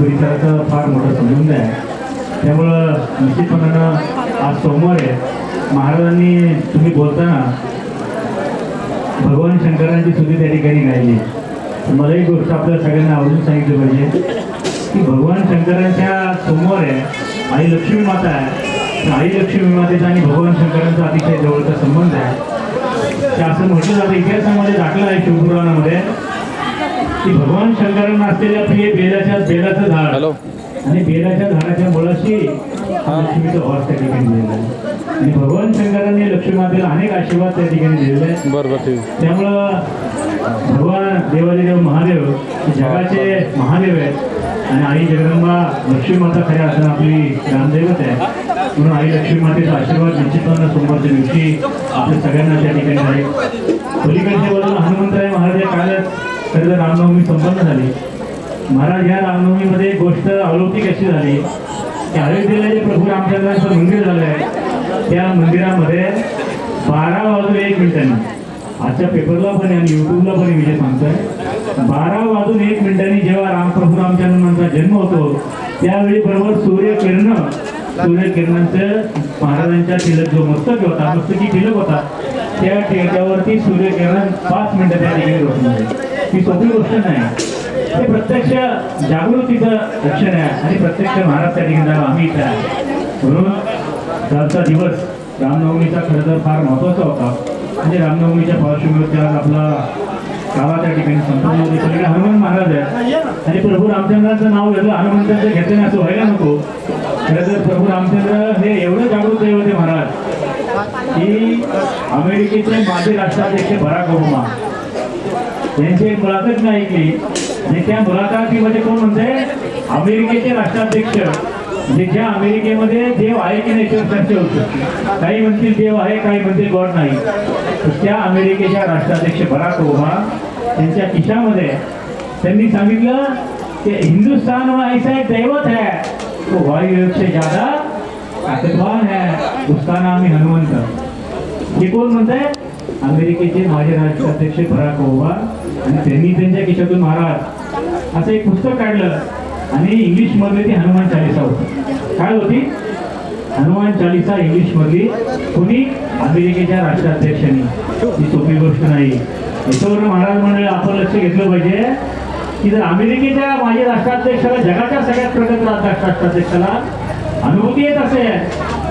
परिसराचा फार मोठा संबंध आहे. त्यामुळं निश्चितपणानं आज सोमवार आहे. महाराजांनी तुम्ही बोलताना भगवान शंकरांची सुद्धा त्या ठिकाणी गायली. मला एक गोष्ट आपल्या सगळ्यांना आवडून सांगितली पाहिजे. की भगवान शंकरांच्या समोर आहे. आई लक्ष्मी माता आहे. तर आई लक्ष्मी मातेचा आणि भगवान शंकरांचा अतिशय जवळचा संबंध आहे. ते असं म्हटलं जातं इतिहासामध्ये दाखलं आहे शिवपुराणामध्ये. की भगवान शंकरांना असलेल्या प्रिय बेलाच्या बेलाचं झाड. हॅलो. आणि बेलाच्या झाडाच्या मुळाशी लक्ष्मीचं वास त्या ठिकाणी दिलेला आहे. आणि भगवान शंकरांनी लक्ष्मी मातेला अनेक आशीर्वाद त्या ठिकाणी दिलेले आहेत. त्यामुळं भगवान देवाचे देव महादेव जगाचे महादेव आहेत. आणि आई जगदंबा लक्ष्मी माता खऱ्या अर्थानं आपली ग्रामदैवत आहे. म्हणून आई लक्ष्मी मातेचा आशीर्वाद निश्चितपणे सोमवारच्या दिवशी आपल्या सगळ्यांना त्या ठिकाणी आहे. पलीकडच्या बाजूला हनुमंतराय महाराज काळात खरं तर रामनवमी संपन्न झाली. महाराज या रामनवमीमध्ये एक गोष्ट अलौकिक अशी झाली की अयोध्येला जे प्रभू रामचंद्रांचं मंदिर झालं आहे. त्या मंदिरामध्ये बारा वाजून एक मिनिटांनी आजच्या पेपरला पण आणि युट्यूबला पण विजय सांगतोय. बारा वाजून एक मिनिटांनी जेव्हा राम प्रभू रामचंद्रांचा जन्म होतो त्यावेळी बरोबर सूर्यकिरण सूर्यकिरणांचं महाराजांच्या तिलक जो मस्तक होता मस्तकी तिलक होता त्या टेक्यावरती सूर्यकिरण पाच मिनिटं त्या ठिकाणी रोखून ही सोपी गोष्ट नाही. हे प्रत्यक्ष जागृतीचं लक्षण आहे. आणि प्रत्यक्ष महाराज त्या ठिकाणी आम्ही इथे आहे. म्हणून कालचा दिवस रामनवमीचा खरं तर फार महत्त्वाचा होता. म्हणजे रामनवमीच्या पार्श्वभूमीवरती आज आपला गावा त्या ठिकाणी संपन्न होते. सगळे हनुमान महाराज आहे आणि प्रभू रामचंद्राचं नाव घेतलं. हनुमंताचं घेतलं नाही असं व्हायला नको. खरं तर प्रभू रामचंद्र हे एवढं जागृत आहे होते महाराज की अमेरिकेचे माजी राष्ट्राध्यक्ष बराक ओबामा यांची एक मुलाखत मी ऐकली. आणि त्या मुलाखतीमध्ये कोण म्हणते? अमेरिकेचे राष्ट्राध्यक्ष. जे ज्या अमेरिकेमध्ये देव आहे की नाही चर्चा होते. काही म्हणतील देव आहे काही म्हणतील गॉड नाही. तर त्या अमेरिकेच्या राष्ट्राध्यक्ष बराक ओबामा त्यांच्या खिशामध्ये त्यांनी सांगितलं की हिंदुस्तान में ऐसा एक दैवत है तो वायु से ज्यादा ताकतवान है उसका नाम है हनुमंत. हे कोण म्हणताय? अमेरिकेचे माजी राष्ट्राध्यक्ष बराक ओबामा. आणि त्यांनी त्यांच्या खिशातून महाराज असं एक पुस्तक काढलं आणि इंग्लिशमध्ये ती हनुमान चालिसा होती. काय होती? हनुमान चालिसा इंग्लिशमधली कोणी? अमेरिकेच्या राष्ट्राध्यक्षांनी. ही सोपी गोष्ट नाही. याच्यावर महाराज मंडळी आपण लक्ष घेतलं पाहिजे की जर अमेरिकेच्या माजी राष्ट्राध्यक्षाला जगाच्या सगळ्यात प्रगत राष्ट्राध्यक्षाला अनुभूती येत असेल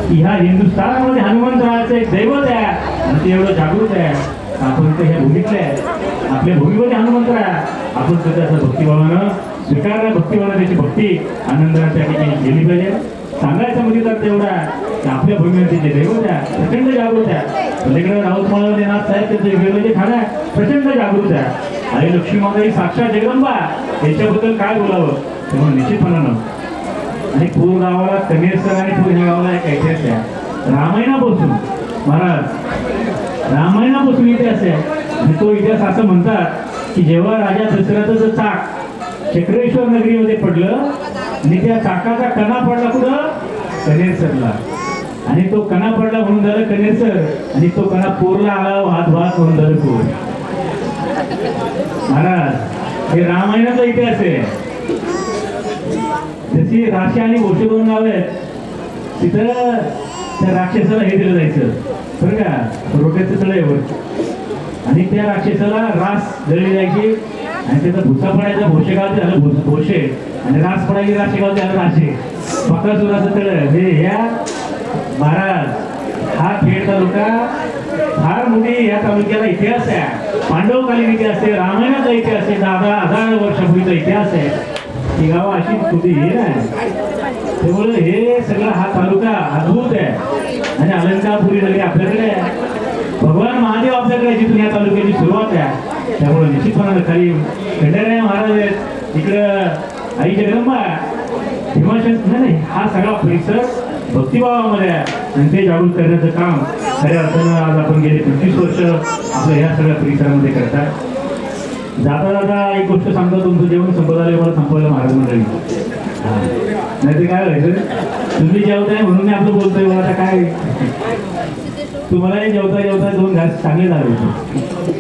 की ह्या हिंदुस्थानामध्ये हनुमंतरायाचं एक दैवत आहे आणि ते एवढं जागृत आहे आपण ते ह्या भूमीतले आहे. आपल्या भूमीमध्ये हनुमंत आहे. आपण तर असं भक्तिभावानं स्वीकारल्या भक्तिभावानं त्याची भक्ती आनंदाने त्या ठिकाणी केली पाहिजे. सांगायचं म्हणजे तर तेवढा की आपल्या भूमीवरती जे दैवत आहे प्रचंड जागृत आहे. पलीकडे राऊत माळवले नाथ साहेब त्याचं वेगळं म्हणजे जे खाणं आहे. प्रचंड जागृत आहे. आणि लक्ष्मी माता ही साक्षात जगदंबा याच्याबद्दल काय बोलावं? तेव्हा निश्चितपणानं आणि पूर गावाला कनेरसर आणि पूर ह्या गावाला एक ऐतिहासिक आहे. रामायणापासून महाराज रामायणापासून इतिहास आहे. तो इतिहास असं म्हणतात की जेव्हा राजा दशरथाचं चाक चक्रेश्वर नगरीमध्ये पडलं आणि त्या चाकाचा कणा पडला कुठं? कनेरसरला. आणि तो कणा पडला म्हणून झालं कनेरसर आणि तो कणा पोरला आला वाद वाद म्हणून झालं पोर. महाराज हे रामायणाचा इतिहास आहे. जशी राशी आणि गोष्ट दोन गाव आहेत तिथं त्या राक्षसाला हे दिलं जायचं. बरं का? रोट्याचं तळ आहे आणि त्या राक्षसाला रास गळली जायची. आणि त्याचा भुसा पडायचा भोसे गावचे झालं भुस- आणि रास पडायची राशे गावचे झालं राशे बकासुराचं तळ हे ह्या महाराज हा खेळ तालुका फार मोठी या तालुक्याला इतिहास आहे. पांडवकालीन इतिहास आहे रामायणाचा इतिहास आहे दादा हजार वर्षापूर्वीचा इतिहास आहे. ही गाव अशी कुठे हे नाही. त्यामुळे हे सगळं हा तालुका अद्भुत आहे. आणि अलंकापुरी नगरी आपल्याकडे आहे. भगवान महादेव आपल्याकडे आहे, जिथून या तालुक्याची सुरुवात आहे. त्यामुळे निश्चितपणानं खाली खंडेराय महाराज आहेत. इकडं आई जगदंबा हिमाचल नाही नाही, हा सगळा परिसर भक्तिभावामध्ये आहे. आणि ते जागृत करण्याचं काम खऱ्या अर्थानं आज आपण गेले पंचवीस वर्ष आपलं ह्या सगळ्या परिसरामध्ये करताय. जाता जाता एक गोष्ट सांगतो तुमचं जेवण संपत आलं मला संपवलं महाराज मंडळी. नाही ते काय व्हायचं? तुम्ही जेवताय म्हणून मी आपलं बोलतोय मला आता काय? तुम्हालाही जेवता जेवता दोन घास चांगले झाले होते.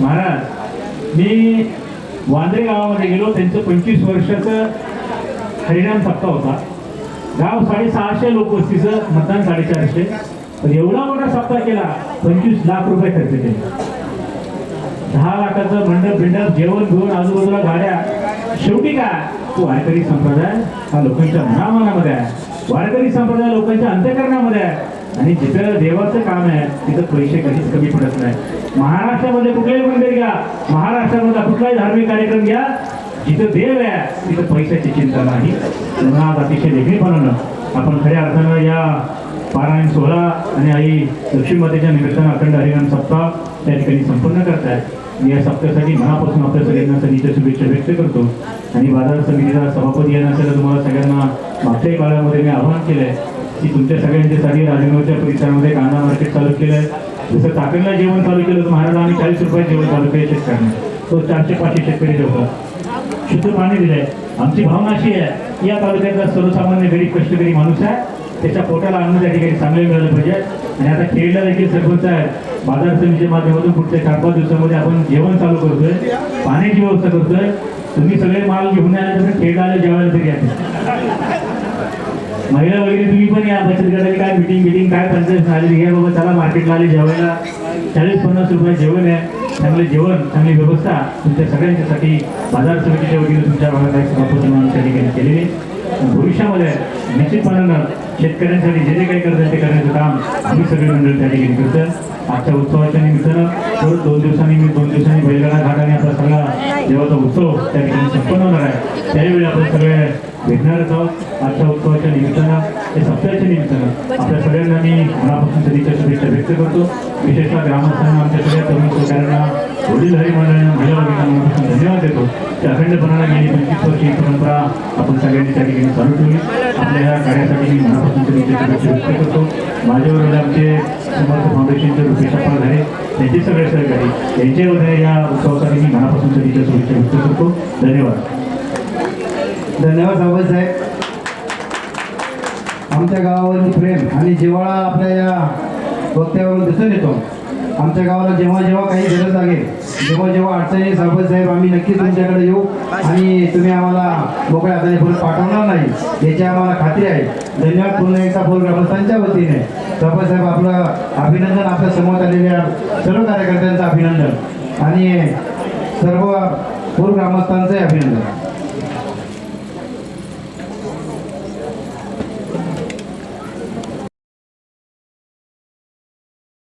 महाराज मी वांद्रे गावामध्ये गेलो त्यांचं पंचवीस वर्षाचं हरिणाम सप्ताह होता. गाव साडेसहाशे लोक वस्तीचं मतदान साडेचारशे. पण एवढा मोठा सप्ताह केला पंचवीस लाख रुपये खर्च केले. दहा लाखाचं मंडप बिंडप जेवण घेऊन आजूबाजूला गाड्या. शेवटी काय तो वारकरी संप्रदाय हा लोकांच्या मनामनामध्ये आहे. वारकरी संप्रदाय लोकांच्या अंत्यकरणामध्ये आहे. आणि जिथं देवाचं काम आहे तिथं पैसे कधीच कमी पडत नाही. महाराष्ट्रामध्ये कुठलंही मंदिर घ्या महाराष्ट्रामधला कुठलाही धार्मिक कार्यक्रम घ्या जिथं देव आहे तिथं पैशाची चिंता नाही. म्हणून आज अतिशय वेगळेपणानं आपण खऱ्या अर्थानं या पारायण सोहळा आणि आई लक्ष्मीमातेच्या निमित्तानं अखंड हरिनाम सप्ताह त्या ठिकाणी संपन्न करताय मी या सप्ताहासाठी मनापासून आपल्या सगळ्यांना सगळीच्या शुभेच्छा व्यक्त करतो. आणि बाजार समितीचा सभापती येण्यासाठी तुम्हाला सगळ्यांना मागच्याही काळामध्ये मी आवाहन केलंय की तुमच्या सगळ्यांच्यासाठी राजनगरच्या परिसरामध्ये कांदा मार्केट चालू केलंय. जसं चाकणला जेवण चालू केलं तर महाराजांनी चाळीस रुपये जेवण चालू केलं शेतकऱ्यांना. तो चारशे पाचशे शेतकरी जेवतात शुद्ध पाणी दिलंय. आमची भावना अशी आहे या तालुक्यातला सर्वसामान्य गरीब कष्टकरी माणूस आहे. त्याच्या पोटाला अन्न त्या ठिकाणी चांगले मिळालं पाहिजे. आणि आता खेळला देखील सरपंच आहे बाजार समितीच्या माध्यमातून पुढच्या चार पाच दिवसामध्ये आपण जेवण चालू करतोय. पाण्याची व्यवस्था करतोय. तुम्ही सगळे माल घेऊन आल्यानंतर खेळला आले जेवायला तरी आहे महिला वगैरे तुम्ही पण या बचत गटाची काय मिटिंग मिटिंग काय पंचायत झाली घ्या बाबा चला मार्केटला आले जेवायला. चाळीस पन्नास रुपये जेवण आहे. चांगले जेवण चांगली व्यवस्था. तुमच्या सगळ्यांच्यासाठी बाजार समितीच्या वतीने तुमच्या भागात काही सभापती म्हणून त्या ठिकाणी केलेली भविष्यामध्ये निश्चितपणानं शेतकऱ्यांसाठी जे जे काही करतात ते करण्याचं काम आम्ही सगळे मंडळ त्या ठिकाणी करतं. आजच्या उत्सवाच्या निमित्तानं परत दोन दिवसांनी मी दोन दिवसांनी बैलगाडा घाट आणि आपला सगळा देवाचा उत्सव त्या ठिकाणी संपन्न होणार आहे. त्यावेळी आपण सगळे भेटणारच आहोत. निमित्तानं ते सप्ताहाच्या निमित्तानं आपल्या सगळ्यांना मी मनापासून सदिच्छा शुभेच्छा व्यक्त करतो. विशेषतः ग्रामस्थांना आमच्या सगळ्या तरुण सहकाऱ्यांना वडील मंडळांना महिला वर्गांना धन्यवाद देतो. त्या अखंडपणाला गेली पंचवीस वर्षी परंपरा आपण सगळ्यांनी त्या ठिकाणी चालू ठेवली. आपल्या या कार्यासाठी मी मनापासून सदिच्छा शुभेच्छा व्यक्त करतो. माझ्याबरोबर आमचे समर्थ फाउंडेशनचे रुपेश अप्पा झाले त्यांचे सगळे सहकारी यांच्या या उत्सवासाठी मी मनापासून सदिच्छा शुभेच्छा व्यक्त करतो. धन्यवाद. धन्यवाद सावंत साहेब. आमच्या गावावरील प्रेम आणि जिव्हाळा आपल्या या वक्त्यावरून दिसून येतो. आमच्या गावाला जेव्हा जेव्हा काही गरज लागेल जेव्हा जेव्हा अडचणी सरपंच साहेब आम्ही नक्कीच तुमच्याकडे येऊ आणि तुम्ही आम्हाला मोकळ्या हाताने फुलं पाठवणार नाही याची आम्हाला खात्री आहे. धन्यवाद पुन्हा एकदा फुल ग्रामस्थांच्या वतीने. सरपंच साहेब आपलं अभिनंदन आपल्यासमोर आलेल्या सर्व कार्यकर्त्यांचं अभिनंदन आणि सर्व पूर ग्रामस्थांचंही अभिनंदन.